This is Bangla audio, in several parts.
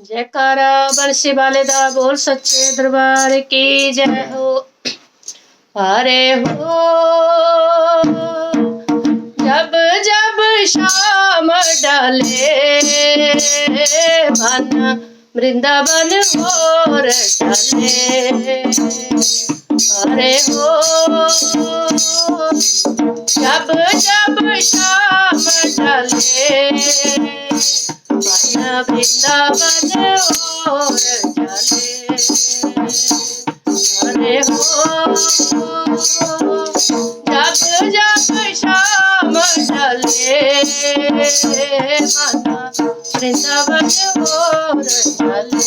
जयकारा बंसी वाले दा बोल सच्चे दरबार की जय हो। अरे हो। जब जब शाम डाले, मन वृंदावन और डाले। अरे हो। जब जब शाम डाले বৃন্দাবন ওর চলে। হরে জপ জপ শ্যাম চলে মাতা বৃন্দাবন ওর চলে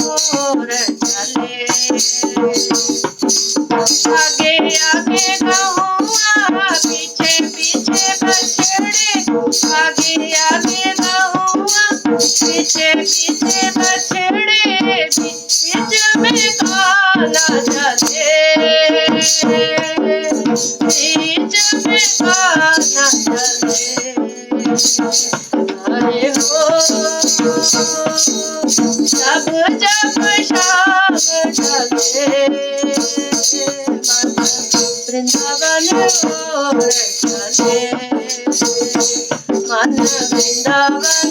आगे आगे गहुआ पीछे पीछे बछड़े बीच में काला चले बीच में काला चले अरे हो जब जब शाम ढले मन वृंदावन और